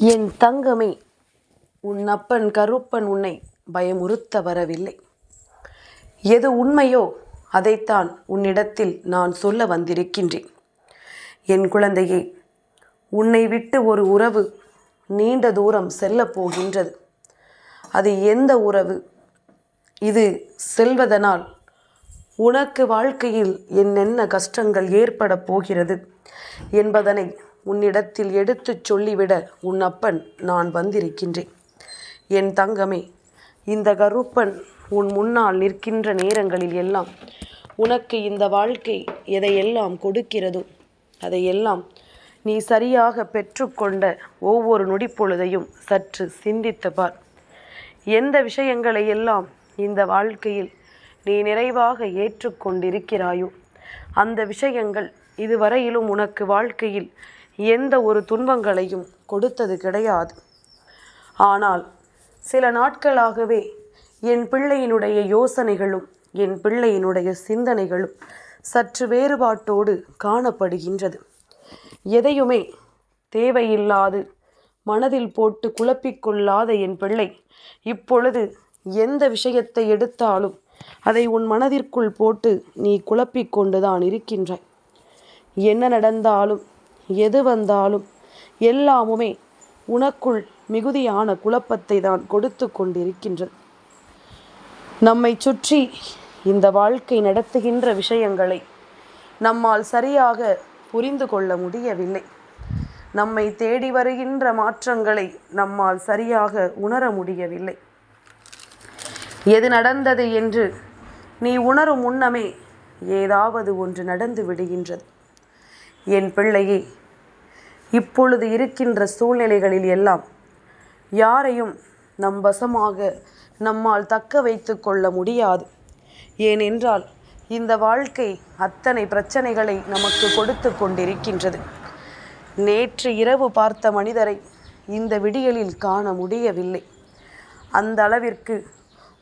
என் தங்கமே உன் அப்பன் கருப்பன் உன்னை பயமுறுத்த வரவில்லை. எது உண்மையோ அதைத்தான் உன்னிடத்தில் நான் சொல்ல வந்திருக்கின்றேன். என் குழந்தையே உன்னை விட்டு ஒரு உறவு நீண்ட தூரம் செல்லப் போகின்றது. அது எந்த உறவு? இது செல்வதனால் உனக்கு வாழ்க்கையில் என்னென்ன கஷ்டங்கள் ஏற்பட போகிறது என்பதனை உன்னிடத்தில் எடுத்துச் சொல்லிவிட உன் அப்பன் நான் வந்திருக்கின்றேன். என் தங்கமே இந்த கருப்பன் உன் முன்னால் நிற்கின்ற நேரங்களில் எல்லாம் உனக்கு இந்த வாழ்க்கை எதையெல்லாம் கொடுக்கிறதோ அதையெல்லாம் நீ சரியாக பெற்றுக்கொண்ட ஒவ்வொரு நொடிப்பொழுதையும் சற்று சிந்தித்து பார். எந்த விஷயங்களை எல்லாம் இந்த வாழ்க்கையில் நீ நிறைவாக ஏற்றுக்கொண்டிருக்கிறாயோ அந்த விஷயங்கள் இதுவரையிலும் உனக்கு வாழ்க்கையில் எந்த ஒரு துன்பங்களையும் கொடுத்தது கிடையாது. ஆனால் சில நாட்களாகவே என் பிள்ளையினுடைய யோசனைகளும் என் பிள்ளையினுடைய சிந்தனைகளும் சற்று வேறுபாட்டோடு காணப்படுகின்றது. எதையுமே தேவையில்லாது மனதில் போட்டு குழப்பிக்கொள்ளாத என் பிள்ளை இப்பொழுது எந்த விஷயத்தை எடுத்தாலும் அதை உன் மனதிற்குள் போட்டு நீ குழப்பிக்கொண்டுதான் இருக்கின்றாய். என்ன நடந்தாலும் எது வந்தாலும் எல்லாமுமே உனக்குள் மிகுதியான குழப்பத்தை தான் கொடுத்து கொண்டிருக்கின்றது. நம்மை சுற்றி இந்த வாழ்க்கை நடத்துகின்ற விஷயங்களை நம்மால் சரியாக புரிந்து கொள்ள முடியவில்லை. நம்மை தேடி வருகின்ற மாற்றங்களை நம்மால் சரியாக உணர முடியவில்லை. எது நடந்தது என்று நீ உணரும் முன்னமே ஏதாவது ஒன்று நடந்து விடுகின்றது. என் பிள்ளையே இப்பொழுது இருக்கின்ற சூழ்நிலைகளில் எல்லாம் யாரையும் நம் வசமாக நம்மால் தக்க வைத்து கொள்ள முடியாது. ஏனென்றால் இந்த வாழ்க்கை அத்தனை பிரச்சனைகளை நமக்கு கொடுத்து கொண்டிருக்கின்றது. நேற்று இரவு பார்த்த மனிதரை இந்த விடியலில் காண முடியவில்லை. அந்த அளவிற்கு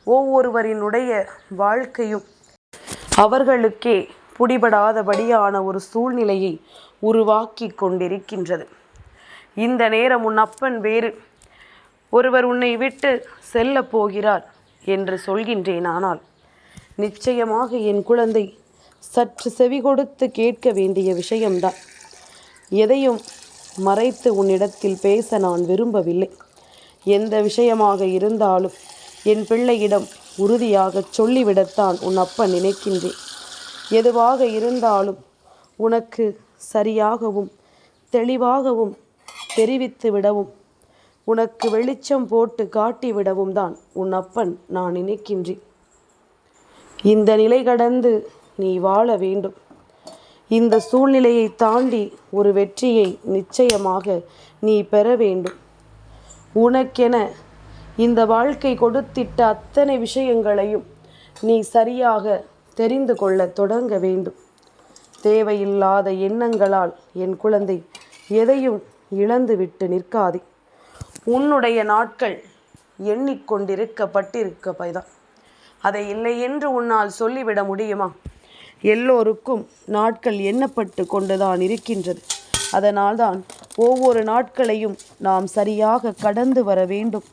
ஒவ்வொருவரினுடைய வாழ்க்கையும் அவர்களுக்கே பிடிபடாதபடியான ஒரு சூழ்நிலையை உருவாக்கி கொண்டிருக்கின்றது. இந்த நேரம் உன் அப்பன் வேறு. ஒருவர் உன்னை விட்டு செல்ல போகிறார் என்று சொல்கின்றேன் ஆனால் நிச்சயமாக என் குழந்தை சற்று செவி கொடுத்து கேட்க வேண்டிய விஷயம்தான். எதையும் மறைத்து உன்னிடத்தில் பேச நான் விரும்பவில்லை. எந்த விஷயமாக இருந்தாலும் என் பிள்ளையிடம் உறுதியாக சொல்லிவிடத்தான் உன் அப்பன் நினைக்கின்றேன். எதுவாக இருந்தாலும் உனக்கு சரியாகவும் தெளிவாகவும் தெரிவித்து விடவும் உனக்கு வெளிச்சம் போட்டு காட்டி விடவும் தான் உன் அப்பன் நான் நினைக்கின்றேன். இந்த நிலை கடந்து நீ வாழ வேண்டும். இந்த சூழ்நிலையை தாண்டி ஒரு வெற்றியை நிச்சயமாக நீ பெற வேண்டும். உனக்கென இந்த வாழ்க்கை கொடுத்திட்ட அத்தனை விஷயங்களையும் நீ சரியாக தெரிந்து கொள்ள தொடங்க வேண்டும். தேவையில்லாத எண்ணங்களால் என் குழந்தை எதையும் இழந்துவிட்டு நிற்காதே. உன்னுடைய நாட்கள் எண்ணிக்கொண்டிருக்கப்பட்டிருக்க பைதான் அதை இல்லை என்று உன்னால் சொல்லிவிட முடியுமா? எல்லோருக்கும் நாட்கள் எண்ணப்பட்டு கொண்டுதான் இருக்கின்றது. அதனால்தான் ஒவ்வொரு நாட்களையும் நாம் சரியாக கடந்து வர வேண்டும்.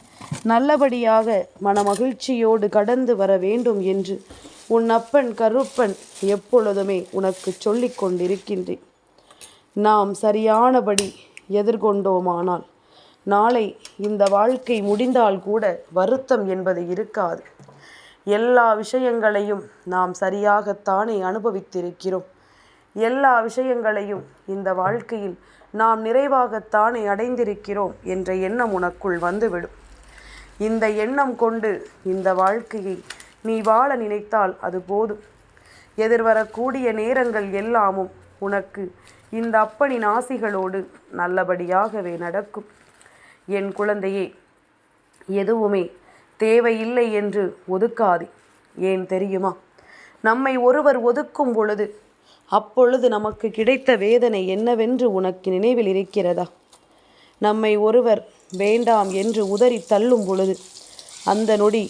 நல்லபடியாக மனமகிழ்ச்சியோடு கடந்து வர வேண்டும் என்று உன் அப்பன் கருப்பன் எப்பொழுதுமே உனக்கு சொல்லிக் கொண்டிருக்கின்றேன். நாம் சரியானபடி எதிர்கொண்டோமானால் நாளை இந்த வாழ்க்கை முடிந்தால் கூட வருத்தம் என்பது இருக்காது. எல்லா விஷயங்களையும் நாம் சரியாகத்தானே அனுபவித்திருக்கிறோம். எல்லா விஷயங்களையும் இந்த வாழ்க்கையில் நாம் நிறைவாகத்தானே அடைந்திருக்கிறோம் என்ற எண்ணம் உனக்குள் வந்துவிடும். இந்த எண்ணம் கொண்டு இந்த வாழ்க்கையை நீ வாழ நினைத்தால் அது போதும். எதிர்வரக்கூடிய நேரங்கள் எல்லாமும் உனக்கு இந்த அப்பனின் ஆசிகளோடு நல்லபடியாகவே நடக்கும். என் குழந்தையே எதுவுமே தேவையில்லை என்று ஒதுக்காதே. ஏன் தெரியுமா? நம்மை ஒருவர் ஒதுக்கும் பொழுது அப்பொழுது நமக்கு கிடைத்த வேதனை என்னவென்று உனக்கு நினைவில் இருக்கிறதா? நம்மை ஒருவர் வேண்டாம் என்று உதறி தள்ளும் பொழுது அந்த நொடி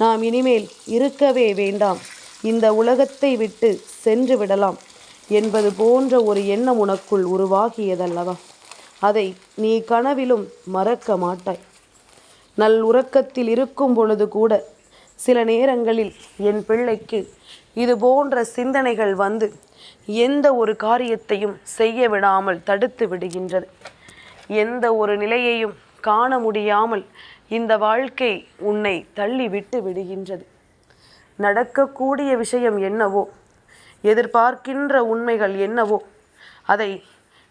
நாம் இனிமேல் இருக்கவே வேண்டாம். இந்த உலகத்தை விட்டு சென்று விடலாம் என்பது போன்ற ஒரு எண்ணம் உனக்குள் உருவாகியதல்லவா? அதை நீ கனவிலும் மறக்க மாட்டாய். நல் உறக்கத்தில் இருக்கும் பொழுது கூட சில நேரங்களில் என் பிள்ளைக்கு இது போன்ற சிந்தனைகள் வந்து எந்த ஒரு காரியத்தையும் செய்ய விடாமல் தடுத்து விடுகின்றது. எந்த ஒரு நிலையையும் காண முடியாமல் இந்த வாழ்க்கை உன்னை தள்ளி விட்டு விடுகின்றது. நடக்கக்கூடிய விஷயம் என்னவோ எதிர்பார்க்கின்ற உண்மைகள் என்னவோ அதை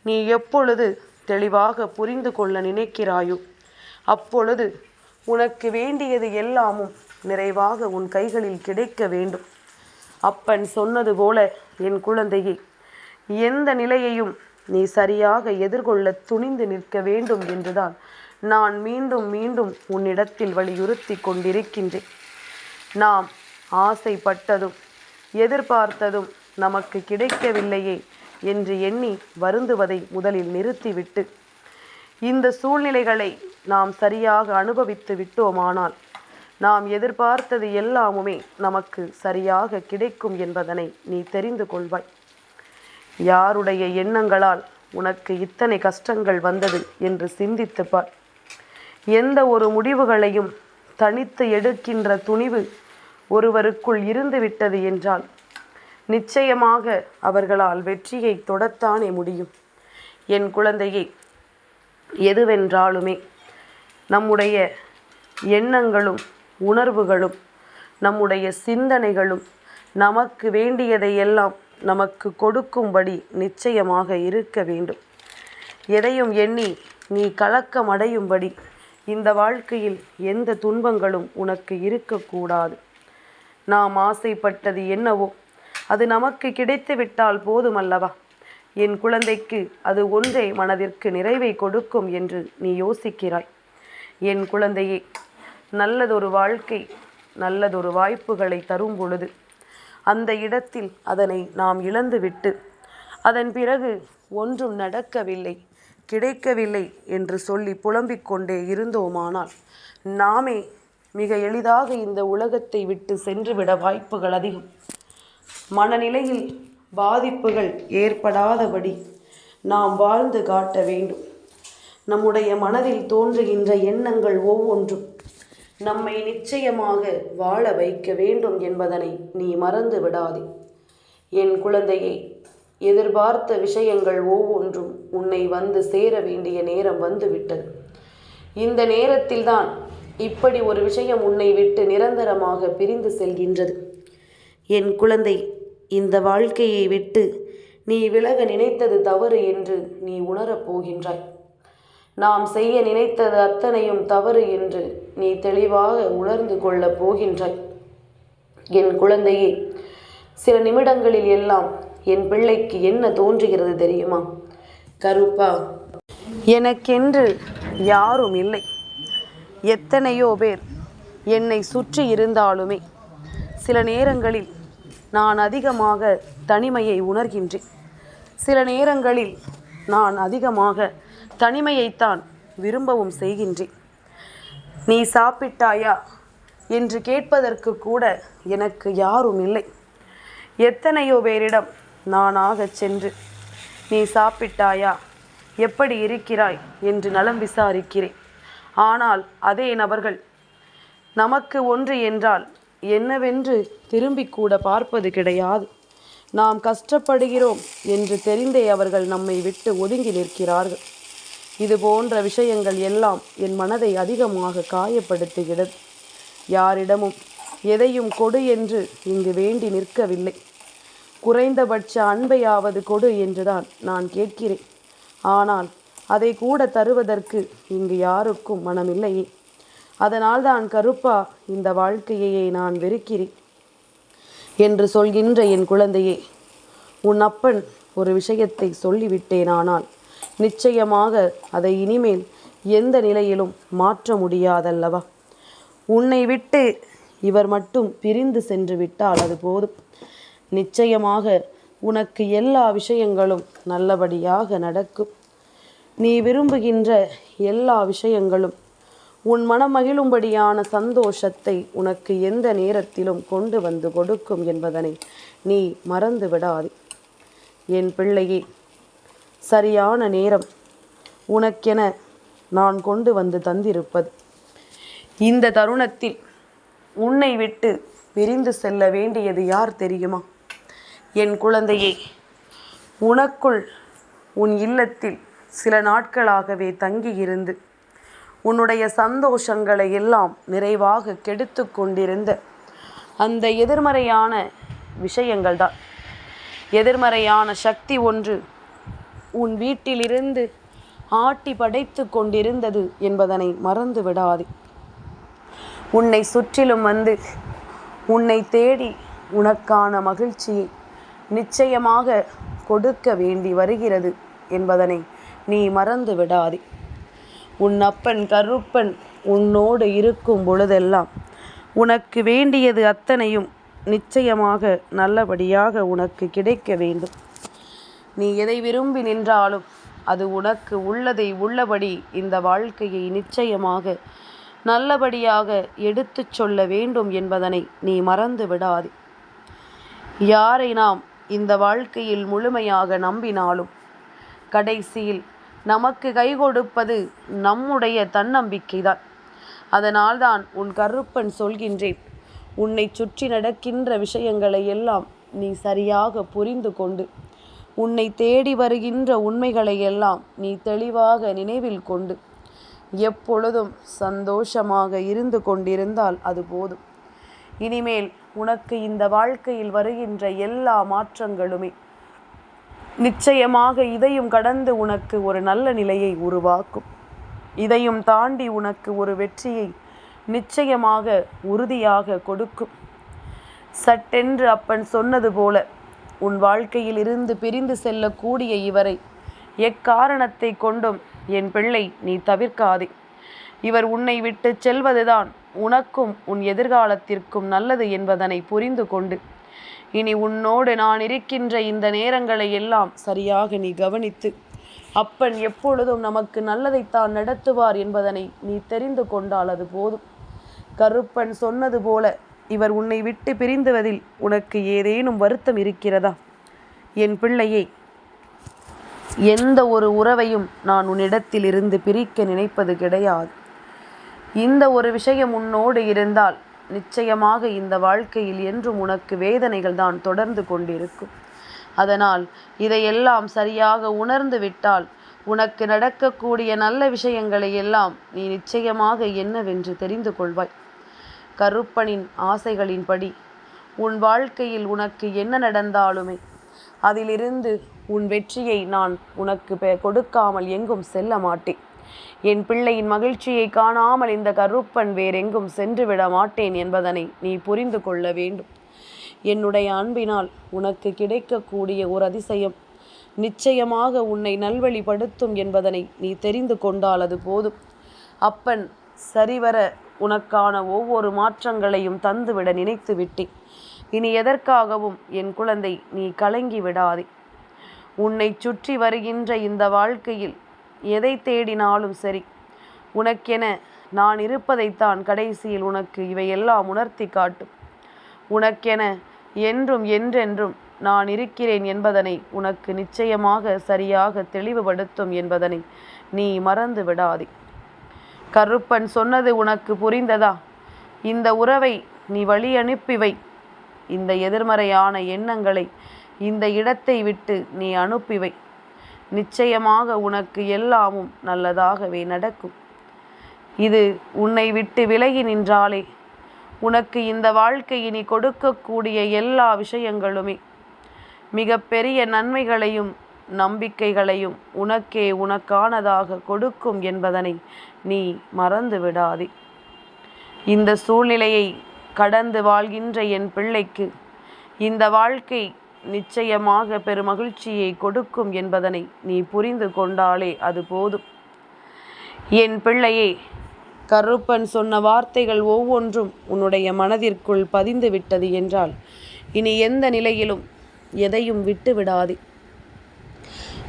நீ எப்பொழுது தெளிவாக புரிந்து கொள்ள நினைக்கிறாயோ அப்பொழுது உனக்கு வேண்டியது எல்லாமும் நிறைவாக உன் கைகளில் கிடைக்க வேண்டும். அப்பன் சொன்னது போல என் குழந்தையே எந்த நிலையையும் நீ சரியாக எதிர்கொள்ள துணிந்து நிற்க வேண்டும் என்றுதான் நான் மீண்டும் மீண்டும் உன்னிடத்தில் வலியுறுத்தி கொண்டிருக்கின்றேன். நாம் ஆசைப்பட்டதும் எதிர்பார்த்ததும் நமக்கு கிடைக்கவில்லையே என்று எண்ணி வருந்துவதை முதலில் நிறுத்திவிட்டு இந்த சூழ்நிலைகளை நாம் சரியாக அனுபவித்து விட்டோமானால் நாம் எதிர்பார்த்தது எல்லாமுமே நமக்கு சரியாக கிடைக்கும் என்பதனை நீ தெரிந்து கொள்வாய். யாருடைய எண்ணங்களால் உனக்கு இத்தனை கஷ்டங்கள் வந்தது என்று சிந்தித்து பார். எந்த ஒரு முடிவுகளையும் தனித்து எடுக்கின்ற துணிவு ஒருவருக்குள் இருந்துவிட்டது என்றால் நிச்சயமாக அவர்களால் வெற்றியை தொடத்தானே முடியும். என் குழந்தையை எதுவென்றாலுமே நம்முடைய எண்ணங்களும் உணர்வுகளும் நம்முடைய சிந்தனைகளும் நமக்கு வேண்டியதை எல்லாம் நமக்கு கொடுக்கும்படி நிச்சயமாக இருக்க வேண்டும். எதையும் எண்ணி நீ கலக்கமடையும்படி இந்த வாழ்க்கையில் எந்த துன்பங்களும் உனக்கு இருக்கக்கூடாது. நாம் ஆசைப்பட்டது என்னவோ அது நமக்கு கிடைத்து விட்டால் போதுமல்லவா? என் குழந்தைக்கு அது ஒன்றே மனதிற்கு நிறைவை கொடுக்கும் என்று நீ யோசிக்கிறாய். என் குழந்தையே நல்லதொரு வாழ்க்கை நல்லதொரு வாய்ப்புகளை தரும் பொழுது அந்த இடத்தில் அதனை நாம் இழந்துவிட்டு அதன் பிறகு ஒன்றும் நடக்கவில்லை. கிடைக்கவில்லை என்று சொல்லி புலம்பிக் கொண்டே இருந்தோமானால் நாமே மிக எளிதாக இந்த உலகத்தை விட்டு சென்றுவிட வாய்ப்புகள் அதிகம். மனநிலையில் பாதிப்புகள் ஏற்படாதபடி நாம் வாழ்ந்து காட்ட வேண்டும். நம்முடைய மனதில் தோன்றுகின்ற எண்ணங்கள் ஒவ்வொன்றும் நம்மை நிச்சயமாக வாழ வைக்க வேண்டும் என்பதனை நீ மறந்து விடாதே என் குழந்தையை எதிர்பார்த்த விஷயங்கள் ஒவ்வொன்றும் உன்னை வந்து சேர வேண்டிய நேரம் வந்துவிட்டது. இந்த நேரத்தில்தான் இப்படி ஒரு விஷயம் உன்னை விட்டு நிரந்தரமாக பிரிந்து செல்கின்றது. என் குழந்தை இந்த வாழ்க்கையை விட்டு நீ விலக நினைத்தது தவறு என்று நீ உணரப் போகின்றாய். நாம் செய்ய நினைத்தது அத்தனையும் தவறு என்று நீ தெளிவாக உணர்ந்து கொள்ளப் போகின்றாய். என் குழந்தையே சில நிமிடங்களில் எல்லாம் என் பிள்ளைக்கு என்ன தோன்றுகிறது தெரியுமா? கருப்பா எனக்கென்று யாரும் இல்லை. எத்தனையோ பேர் என்னை சுற்றி இருந்தாலுமே சில நேரங்களில் நான் அதிகமாக தனிமையை உணர்கின்றேன். சில நேரங்களில் நான் அதிகமாக தனிமையைத்தான் விரும்பவும் செய்கின்றேன். நீ சாப்பிட்டாயா? என்று கேட்பதற்கு கூட எனக்கு யாரும் இல்லை. எத்தனையோ பேரிடம் நானாக சென்று நீ சாப்பிட்டாயா? எப்படி இருக்கிறாய்? என்று நலம் விசாரிக்கிறேன். ஆனால் அதே நபர்கள் நமக்கு ஒன்று என்றால் என்னவென்று திரும்பி கூட பார்ப்பது கிடையாது. நாம் கஷ்டப்படுகிறோம் என்று தெரிந்தே அவர்கள் நம்மை விட்டு ஒதுங்கி நிற்கிறார்கள். இது போன்ற விஷயங்கள் எல்லாம் என் மனதை அதிகமாக காயப்படுத்துகிறது. யாரிடமும் எதையும் கொடு என்று இங்கு வேண்டி நிற்கவில்லை. குறைந்தபட்ச அன்பையாவது கொடு என்றுதான் நான் கேட்கிறேன். ஆனால் அதை கூட தருவதற்கு இங்கு யாருக்கும் மனமில்லையே. அதனால்தான் கருப்பா இந்த வாழ்க்கையையே நான் வெறுக்கிறேன் என்று சொல்கின்ற என் குழந்தையே உன் அப்பன் ஒரு விஷயத்தை சொல்லிவிட்டேன் ஆனால் நிச்சயமாக அதை இனிமேல் எந்த நிலையிலும் மாற்ற முடியாதல்லவா? உன்னை விட்டு இவர் மட்டும் பிரிந்து சென்று விட்டால் அது போதும். நிச்சயமாக உனக்கு எல்லா விஷயங்களும் நல்லபடியாக நடக்கும். நீ விரும்புகின்ற எல்லா விஷயங்களும் உன் மனமகிழும்படியான சந்தோஷத்தை உனக்கு எந்த நேரத்திலும் கொண்டு வந்து கொடுக்கும் என்பதனை நீ மறந்து விடாதே. என் பிள்ளையே சரியான நேரம் உனக்கென நான் கொண்டு வந்து தந்திருப்பது. இந்த தருணத்தில் உன்னை விட்டு பிரிந்து செல்ல வேண்டியது யார் தெரியுமா? என் குழந்தையே உனக்குள் உன் இல்லத்தில் சில நாட்களாகவே தங்கியிருந்து உன்னுடைய சந்தோஷங்களை எல்லாம் நிறைவாக கெடுத்து கொண்டிருந்த அந்த எதிர்மறையான விஷயங்கள் தான் எதிர்மறையான சக்தி ஒன்று உன் வீட்டிலிருந்து ஆட்டி படைத்து கொண்டிருந்தது என்பதனை மறந்து விடாதே. உன்னை சுற்றிலும் வந்து உன்னை தேடி உனக்கான மகிழ்ச்சியை நிச்சயமாக கொடுக்க வேண்டி வருகிறது என்பதனை நீ மறந்து விடாதே. உன் அப்பன் கருப்பன் உன்னோடு இருக்கும் பொழுதெல்லாம் உனக்கு வேண்டியது அத்தனையும் நிச்சயமாக நல்லபடியாக உனக்கு கிடைக்க வேண்டும். நீ எதை விரும்பி நின்றாலும் அது உனக்கு உள்ளதை உள்ளபடி இந்த வாழ்க்கையை நிச்சயமாக நல்லபடியாக எடுத்துச் சொல்ல வேண்டும் என்பதனை நீ மறந்து விடாதே. யாரை நாம் இந்த வாழ்க்கையில் முழுமையாக நம்பினாலும் கடைசியில் நமக்கு கை கொடுப்பது நம்முடைய தன்னம்பிக்கைதான். அதனால்தான் உன் கருப்பன் சொல்கின்றேன் உன்னை சுற்றி நடக்கின்ற விஷயங்களை எல்லாம் நீ சரியாக புரிந்து கொண்டு உன்னை தேடி வருகின்ற உண்மைகளை எல்லாம் நீ தெளிவாக நினைவில் கொண்டு எப்பொழுதும் சந்தோஷமாக இருந்து கொண்டிருந்தால் அது போதும். இனிமேல் உனக்கு இந்த வாழ்க்கையில் வருகின்ற எல்லா மாற்றங்களுமே. நிச்சயமாக இதையும் கடந்து உனக்கு ஒரு நல்ல நிலையை உருவாக்கும். இதையும் தாண்டி உனக்கு ஒரு வெற்றியை நிச்சயமாக உறுதியாக கொடுக்கும். சட்டென்று அப்பன் சொன்னது போல உன் வாழ்க்கையில் இருந்து பிரிந்து செல்லக்கூடிய இவரை எக்காரணத்தை கொண்டும் என் பிள்ளை நீ தவிர்க்காதே. இவர் உன்னை விட்டு செல்வதுதான். உனக்கும் உன் எதிர்காலத்திற்கும் நல்லது என்பதனை புரிந்து கொண்டு. இனி உன்னோடு நான் இருக்கின்ற இந்த நேரங்களை எல்லாம் சரியாக நீ கவனித்து அப்பன் எப்பொழுதும் நமக்கு நல்லதைத்தான் நடத்துவார் என்பதனை நீ தெரிந்து கொண்டால் அது போதும். கருப்பன் சொன்னது போல இவர் உன்னை விட்டு பிரிந்துவதில் உனக்கு ஏதேனும் வருத்தம் இருக்கிறதா? என் பிள்ளையே எந்த ஒரு உறவையும் நான் உன்னிடத்தில் இருந்து பிரிக்க நினைப்பது கிடையாது. இந்த ஒரு விஷயம் உன்னோடு இருந்தால் நிச்சயமாக இந்த வாழ்க்கையில் என்றும் உனக்கு வேதனைகள் தான் தொடர்ந்து கொண்டிருக்கும். அதனால் இதையெல்லாம் சரியாக உணர்ந்து விட்டால் உனக்கு நடக்கக்கூடிய நல்ல விஷயங்களை எல்லாம் நீ நிச்சயமாக என்னவென்று தெரிந்து கொள்வாய். கருப்பனின் ஆசைகளின்படி உன் வாழ்க்கையில் உனக்கு என்ன நடந்தாலுமே அதிலிருந்து உன் வெற்றியை நான் உனக்கு கொடுக்காமல் எங்கும் செல்ல மாட்டேன். என் பிள்ளையின் மகிழ்ச்சியை காணாமல் இந்த கருப்பன் வேறெங்கும் சென்று விட மாட்டேன் என்பதனை நீ புரிந்து கொள்ள வேண்டும். என்னுடைய அன்பினால் உனக்கு கிடைக்கக்கூடிய ஒரு அதிசயம். நிச்சயமாக உன்னை நல்வழிப்படுத்தும் என்பதனை நீ தெரிந்து கொண்டால் அது போதும். அப்பன் சரிவர உனக்கான ஒவ்வொரு மாற்றங்களையும் தந்துவிட நினைத்து விட்டேன். இனி எதற்காகவும் என் குழந்தை நீ கலங்கி விடாதே. உன்னை சுற்றி வருகின்ற இந்த வாழ்க்கையில் எதை தேடினாலும் சரி. உனக்கென நான் இருப்பதைத்தான் கடைசியில் உனக்கு இவையெல்லாம் உணர்த்தி காட்டும். உனக்கென என்றும் என்றென்றும் நான் இருக்கிறேன் என்பதனை உனக்கு நிச்சயமாக சரியாக தெளிவுபடுத்தும் என்பதனை நீ மறந்து விடாதே. கருப்பன் சொன்னது உனக்கு புரிந்ததா? இந்த உறவை நீ வழி அனுப்பிவை இந்த எதிர்மறையான எண்ணங்களை இந்த இடத்தை விட்டு நீ அனுப்பிவை நிச்சயமாக உனக்கு எல்லாமும் நல்லதாகவே நடக்கும். இது உன்னை விட்டு விலகி நின்றாலே உனக்கு இந்த வாழ்க்கை இனி கொடுக்கக்கூடிய எல்லா விஷயங்களுமே மிக பெரிய நன்மைகளையும் நம்பிக்கைகளையும் உனக்கே உனக்கானதாக கொடுக்கும் என்பதனை நீ மறந்து விடாதே. இந்த சூழ்நிலையை கடந்து வாழ்கின்ற என் பிள்ளைக்கு இந்த வாழ்க்கை நிச்சயமாக பெருமகிழ்ச்சியை கொடுக்கும் என்பதனை நீ புரிந்து கொண்டாலே அது போதும். என் பிள்ளையே கருப்பன் சொன்ன வார்த்தைகள் ஒவ்வொன்றும் உன்னுடைய மனதிற்குள் பதிந்து விட்டது என்றால் இனி எந்த நிலையிலும் எதையும் விட்டு விடாதே.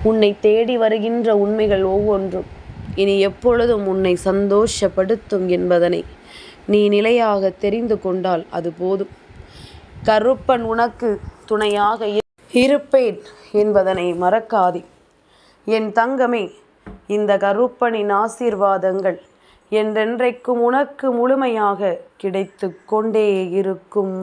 உன்னை தேடி வருகின்ற உண்மைகள் ஒவ்வொன்றும் இனி எப்பொழுதும் உன்னை சந்தோஷப்படுத்தும் என்பதனை நீ நிலையாக தெரிந்து கொண்டால் அது போதும். கருப்பன் உனக்கு துணையாக இருப்பேன் என்பதனை மறக்காதே. என் தங்கமே இந்த கருப்பனின் ஆசீர்வாதங்கள் என்றென்றைக்கும் உனக்கு முழுமையாக கிடைத்து கொண்டே இருக்கும்.